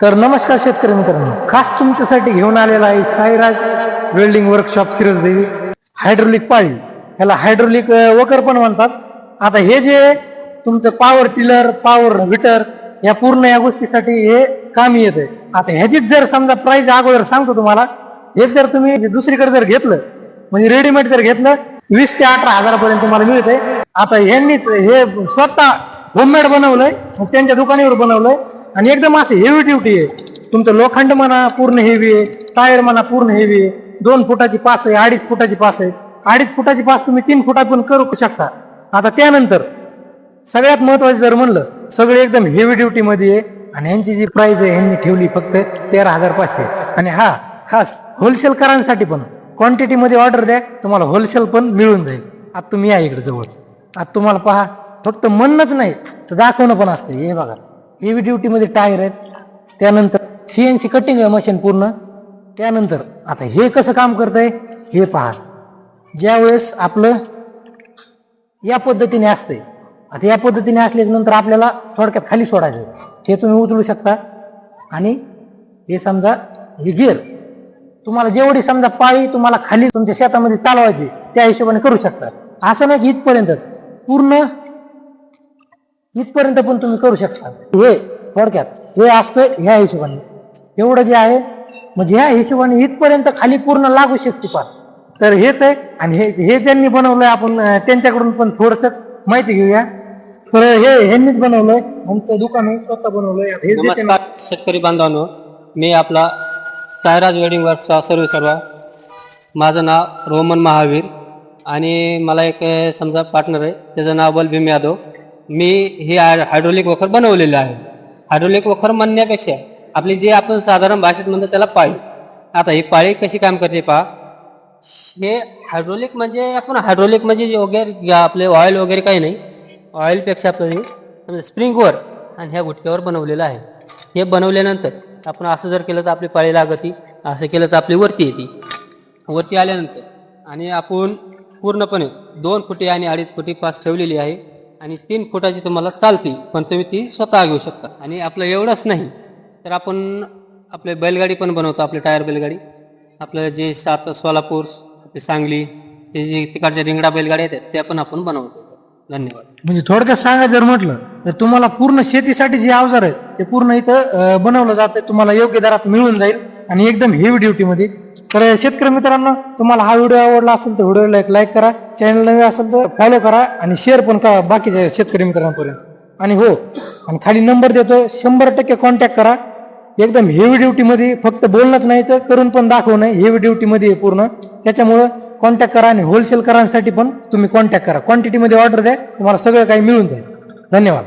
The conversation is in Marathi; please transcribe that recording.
तर नमस्कार शेतकरी मित्रांनो. खास तुमच्यासाठी घेऊन आलेला आहे Sairaj welding workshop Sirajdevi hydraulic पाळी. ह्याला हायड्रोलिक वकर पण म्हणतात. आता हे जे तुमचं पॉवर टिलर पॉवर हिटर या पूर्ण या गोष्टीसाठी हे कामी येते आता ह्याचीच जर समजा प्राइस अगोदर सांगतो तुम्हाला. हेच जर तुम्ही दुसरीकडे जर घेतलं म्हणजे रेडीमेड जर घेतलं वीस ते अठरा हजारापर्यंत तुम्हाला मिळते आता ह्यांनीच हे स्वतः होममेड बनवलंय. म्हणजे त्यांच्या दुकानावर बनवलंय. आणि एकदम असं हेवी ड्युटी आहे. तुमचं लोखंड म्हणा पूर्ण हेवी आहे. टायर म्हणा पूर्ण हेवी आहे. दोन फुटाची पास आहे अडीच फुटाची पास आहे. अडीच फुटाची पास तुम्ही तीन फुटात पण करू शकता. आता त्यानंतर सगळ्यात महत्वाचं जर म्हणलं सगळे एकदम हेवी ड्युटी मध्ये आहे आणि यांची जी प्राइस आहे यांनी ठेवली फक्त तेरा हजार पाचशे. आणि हा खास होलसेल करांसाठी पण क्वांटिटी मध्ये ऑर्डर द्या तुम्हाला होलसेल पण मिळून जाईल. आता तुम्ही या इकडे जवळ. आता तुम्हाला पहा फक्त म्हणणंच नाही तर दाखवणं पण असतं. हे बघा. हेवी ड्युटीमध्ये टायर आहेत. त्यानंतर सी एन सी कटिंग आहे मशीन पूर्ण. त्यानंतर आता हे कसं काम करतंय? हे पहा. ज्यावेळेस आपलं या पद्धतीने असतंय. आता या पद्धतीने असल्याच्या नंतर आपल्याला थोडक्यात खाली सोडायचं हे तुम्ही उचलू शकता. आणि हे समजा हे गिअर तुम्हाला जेवढी समजा पाळी तुम्हाला खाली तुमच्या शेतामध्ये चालवायची त्या हिशोबाने करू शकता. असं नाही की इथपर्यंतच. पूर्ण इथपर्यंत पण तुम्ही करू शकता. हे थोडक्यात हे असतं ह्या हिशोबाने. एवढं जे आहे म्हणजे ह्या हिशोबाने इथपर्यंत खाली पूर्ण लागू शकते पास तर हेच आहे आणि हे हे ज्यांनी बनवलंय आपण त्यांच्याकडून पण थोडस माहिती घेऊया. तर हे ह्यांनीच बनवलंय. आमचं दुकान आहे स्वतः बनवलंय. हे जे त्यांनी- नमस्कार शेतकरी बांधवांनो. मी आपला सायराज वेडिंग वर्कचा सर्व सर्व. माझं नाव रोमन महावीर. आणि मला एक अं, समजा पार्टनर आहे. त्याचं नाव बलभीम यादव. मी हे हाय- हायड्रोलिक वखर बनवलेलं आहे. हायड्रोलिक वखर म्हणण्यापेक्षा आपली जे आपण साधारण भाषेत म्हणतो त्याला पाळी. आता ही पाळी कशी काम करते पहा. हे हायड्रोलिक म्हणजे आपण हायड्रोलिक म्हणजे वगैरे आपले ऑइल वगैरे काही नाही. ऑइलपेक्षा आपलं स्प्रिंगवर आणि ह्या गुटक्यावर बनवलेलं आहे. हे बनवल्यानंतर आपण असं जर केलं तर आपली पाळी लागती असं केलं तर आपली वरती येते. वरती आल्यानंतर आणि आपण पूर्णपणे दोन फुटी आणि अडीच फुटी पास ठेवलेली आहे. आणि तीन फुटाची तुम्हाला चालती पण तुम्ही ती स्वतः घेऊ शकता. आणि आपलं एवढंच नाही तर आपण आपले बैलगाडी पण बनवतो आपली टायर बैलगाडी. आपलं जे सात सोलापूर आपली सांगली ते जे तिकडच्या रिंगडा बैलगाड्या आहेत त्या पण आपण बनवतो. धन्यवाद. म्हणजे थोडक्यात सांगा जर म्हटलं तर तुम्हाला पूर्ण शेतीसाठी जे अवजार आहेत ते पूर्ण इथं बनवलं जातं तुम्हाला योग्य दरात मिळून जाईल. आणि एकदम हेवी ड्युटीमध्ये तर शेतकरी मित्रांनो तुम्हाला हा व्हिडिओ आवडला असेल तर व्हिडिओला एक लाईक करा चॅनल नवे असेल तर फॉलो करा आणि शेअर पण करा बाकीच्या शेतकरी मित्रांपर्यंत. आणि हो आणि खाली नंबर देतो शंभर टक्के कॉन्टॅक्ट करा. एकदम हेवी ड्युटीमध्ये फक्त बोलणंच नाही तर करून पण दाखवणं हेवी ड्युटीमध्ये आहे पूर्ण. त्याच्यामुळं कॉन्टॅक्ट करा आणि होलसेल करांसाठी पण तुम्ही कॉन्टॅक्ट करा. क्वांटिटीमध्ये ऑर्डर द्या तुम्हाला सगळं काही मिळून जाईल. धन्यवाद.